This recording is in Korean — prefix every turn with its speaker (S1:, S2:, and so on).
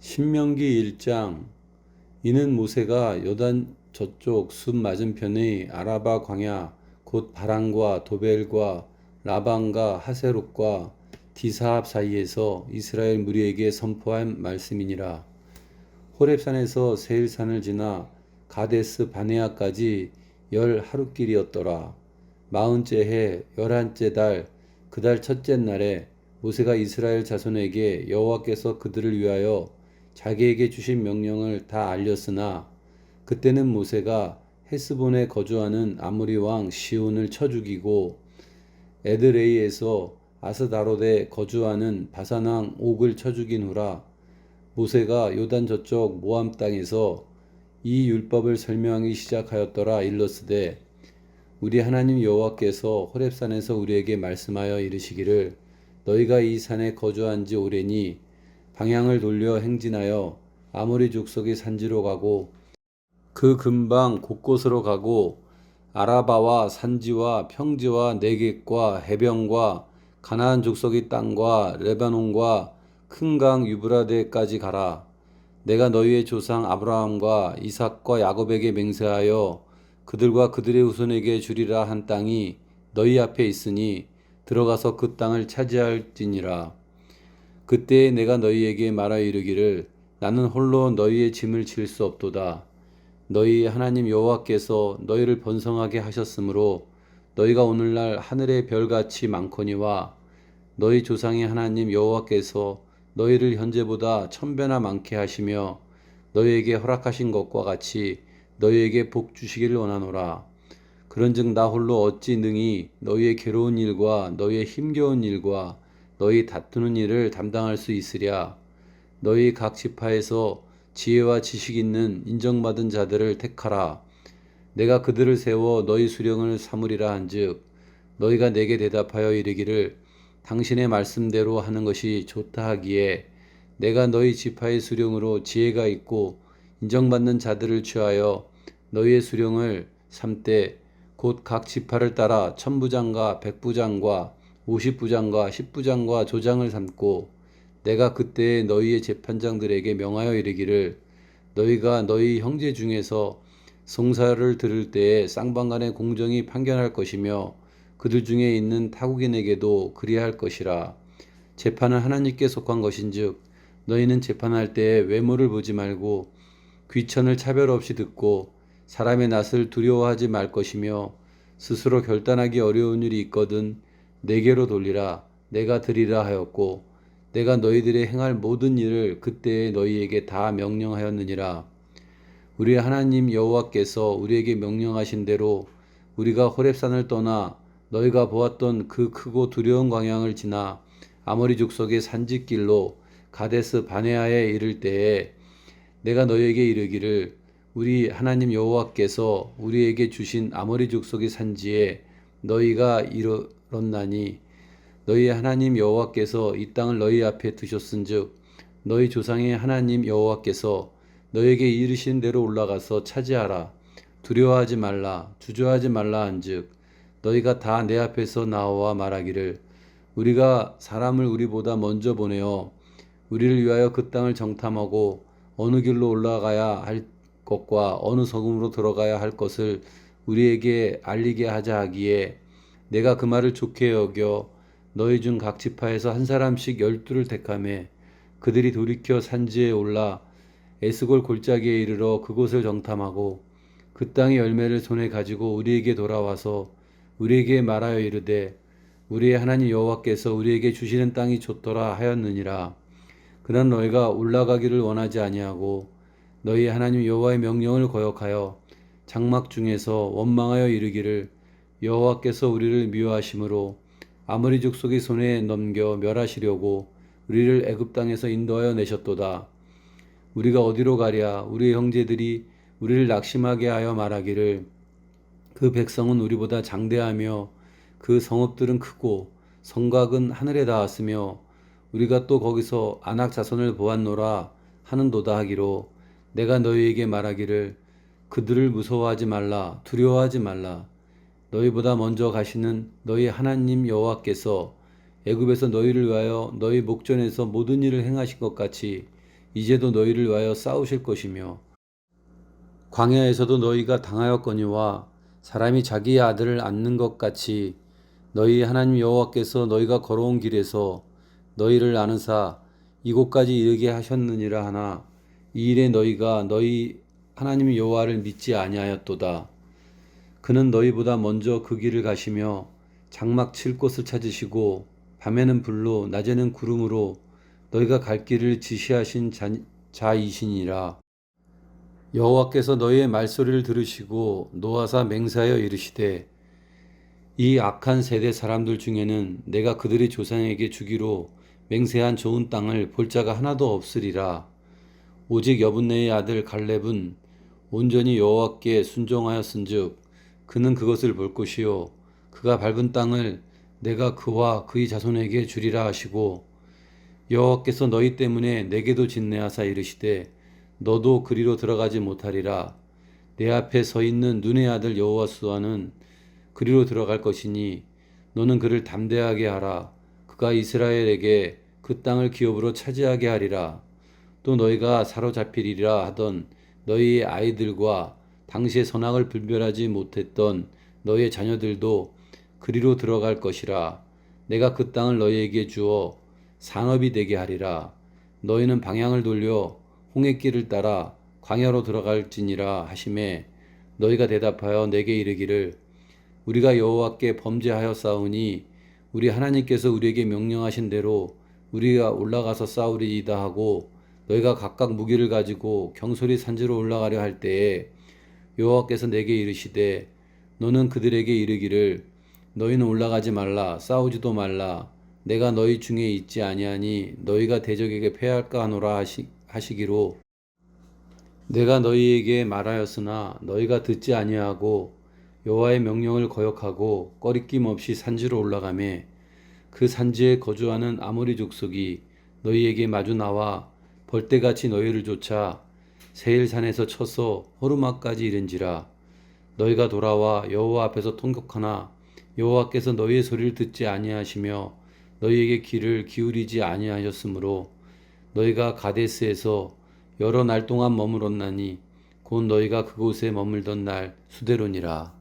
S1: 신명기 1장 이는 모세가 요단 저쪽 숲 맞은편의 아라바 광야 곧 바란과 도벨과 라반과 하세롯과 디사합 사이에서 이스라엘 무리에게 선포한 말씀이니라. 호렙산에서 세일산을 지나 가데스 바네아까지 열 하루 길이었더라. 마흔째 해 열한째 달 그 달 첫째 날에 모세가 이스라엘 자손에게 여호와께서 그들을 위하여 자기에게 주신 명령을 다 알렸으나 그때는 모세가 헤스본에 거주하는 아모리 왕 시온을 쳐 죽이고 에드레이에서 아스다롯에 거주하는 바산 왕 옥을 쳐 죽인 후라 모세가 요단 저쪽 모함 땅에서 이 율법을 설명하기 시작하였더라 일러스되 우리 하나님 여호와께서 호렙산에서 우리에게 말씀하여 이르시기를 너희가 이 산에 거주한 지 오래니 방향을 돌려 행진하여 아모리 족속의 산지로 가고 그 근방 곳곳으로 가고 아라바와 산지와 평지와 내객과 해변과 가나안 족속의 땅과 레바논과 큰 강 유브라데까지 가라. 내가 너희의 조상 아브라함과 이삭과 야곱에게 맹세하여 그들과 그들의 후손에게 주리라 한 땅이 너희 앞에 있으니 들어가서 그 땅을 차지할지니라. 그때 내가 너희에게 말하여 이르기를 나는 홀로 너희의 짐을 질 수 없도다. 너희 하나님 여호와께서 너희를 번성하게 하셨으므로 너희가 오늘날 하늘의 별같이 많거니와 너희 조상의 하나님 여호와께서 너희를 현재보다 천배나 많게 하시며 너희에게 허락하신 것과 같이 너희에게 복 주시기를 원하노라. 그런즉 나 홀로 어찌 능히 너희의 괴로운 일과 너희의 힘겨운 일과 너희 다투는 일을 담당할 수 있으랴. 너희 각 지파에서 지혜와 지식 있는 인정받은 자들을 택하라. 내가 그들을 세워 너희 수령을 삼으리라 한즉 너희가 내게 대답하여 이르기를 당신의 말씀대로 하는 것이 좋다 하기에 내가 너희 지파의 수령으로 지혜가 있고 인정받는 자들을 취하여 너희의 수령을 삼때 곧 각 지파를 따라 천부장과 백부장과 오십부장과 십부장과 조장을 삼고 내가 그때 너희의 재판장들에게 명하여 이르기를 너희가 너희 형제 중에서 송사를 들을 때에 쌍방간의 공정이 판결할 것이며 그들 중에 있는 타국인에게도 그리할 것이라. 재판은 하나님께 속한 것인즉 너희는 재판할 때에 외모를 보지 말고 귀천을 차별 없이 듣고 사람의 낯을 두려워하지 말 것이며 스스로 결단하기 어려운 일이 있거든 내게로 돌리라. 내가 드리라 하였고 내가 너희들의 행할 모든 일을 그때에 너희에게 다 명령하였느니라. 우리 하나님 여호와께서 우리에게 명령하신 대로 우리가 호렙산을 떠나 너희가 보았던 그 크고 두려운 광양을 지나 아모리 족속의 산지길로 가데스 바네아에 이를 때에 내가 너희에게 이르기를 우리 하나님 여호와께서 우리에게 주신 아모리 족속의 산지에 너희가 이르 렀나니 너희 하나님 여호와께서 이 땅을 너희 앞에 두셨은즉 너희 조상의 하나님 여호와께서 너에게 이르신 대로 올라가서 차지하라. 두려워하지 말라 주저하지 말라 한즉 너희가 다 내 앞에서 나와 말하기를 우리가 사람을 우리보다 먼저 보내어 우리를 위하여 그 땅을 정탐하고 어느 길로 올라가야 할 것과 어느 성음으로 들어가야 할 것을 우리에게 알리게 하자 하기에 내가 그 말을 좋게 여겨 너희 중 각 지파에서 한 사람씩 열두를 택하매 그들이 돌이켜 산지에 올라 에스골 골짜기에 이르러 그곳을 정탐하고 그 땅의 열매를 손에 가지고 우리에게 돌아와서 우리에게 말하여 이르되 우리의 하나님 여호와께서 우리에게 주시는 땅이 좋더라 하였느니라. 그러나 너희가 올라가기를 원하지 아니하고 너희 하나님 여호와의 명령을 거역하여 장막 중에서 원망하여 이르기를 여호와께서 우리를 미워하심으로 아무리 족속의 손에 넘겨 멸하시려고 우리를 애굽 땅에서 인도하여 내셨도다. 우리가 어디로 가랴? 우리의 형제들이 우리를 낙심하게 하여 말하기를 그 백성은 우리보다 장대하며 그 성읍들은 크고 성곽은 하늘에 닿았으며 우리가 또 거기서 안악 자손을 보았노라 하는도다 하기로 내가 너희에게 말하기를 그들을 무서워하지 말라 두려워하지 말라 너희보다 먼저 가시는 너희 하나님 여호와께서 애굽에서 너희를 위하여 너희 목전에서 모든 일을 행하신 것 같이 이제도 너희를 위하여 싸우실 것이며 광야에서도 너희가 당하였거니와 사람이 자기의 아들을 안는 것 같이 너희 하나님 여호와께서 너희가 걸어온 길에서 너희를 아는사 이곳까지 이르게 하셨느니라 하나 이 일에 너희가 너희 하나님 여호와를 믿지 아니하였도다. 그는 너희보다 먼저 그 길을 가시며 장막 칠 곳을 찾으시고 밤에는 불로 낮에는 구름으로 너희가 갈 길을 지시하신 자, 자이시니라. 여호와께서 너희의 말소리를 들으시고 노하사 맹세하여 이르시되 이 악한 세대 사람들 중에는 내가 그들의 조상에게 주기로 맹세한 좋은 땅을 볼 자가 하나도 없으리라. 오직 여분네의 아들 갈렙은 온전히 여호와께 순종하였은즉 그는 그것을 볼 것이요. 그가 밟은 땅을 내가 그와 그의 자손에게 주리라 하시고 여호와께서 너희 때문에 내게도 진내하사 이르시되 너도 그리로 들어가지 못하리라. 내 앞에 서 있는 눈의 아들 여호와수아는 그리로 들어갈 것이니 너는 그를 담대하게 하라. 그가 이스라엘에게 그 땅을 기업으로 차지하게 하리라. 또 너희가 사로잡히리라 하던 너희의 아이들과 당시의 선악을 분별하지 못했던 너희의 자녀들도 그리로 들어갈 것이라. 내가 그 땅을 너희에게 주어 산업이 되게 하리라. 너희는 방향을 돌려 홍해길을 따라 광야로 들어갈지니라 하심에 너희가 대답하여 내게 이르기를 우리가 여호와께 범죄하여 싸우니 우리 하나님께서 우리에게 명령하신 대로 우리가 올라가서 싸우리이다 하고 너희가 각각 무기를 가지고 경솔히 산지로 올라가려 할 때에 여호와께서 내게 이르시되 너는 그들에게 이르기를 너희는 올라가지 말라 싸우지도 말라 내가 너희 중에 있지 아니하니 너희가 대적에게 패할까 하노라 하시, 하시기로. 내가 너희에게 말하였으나 너희가 듣지 아니하고 여호와의 명령을 거역하고 꺼리낌 없이 산지로 올라가매 그 산지에 거주하는 아모리 족속이 너희에게 마주 나와 벌떼같이 너희를 쫓아 세일산에서 쳐서 호르마까지 이른지라 너희가 돌아와 여호와 앞에서 통곡하나 여호와께서 너희의 소리를 듣지 아니하시며 너희에게 귀를 기울이지 아니하셨으므로 너희가 가데스에서 여러 날 동안 머물었나니 곧 너희가 그곳에 머물던 날 수대로니라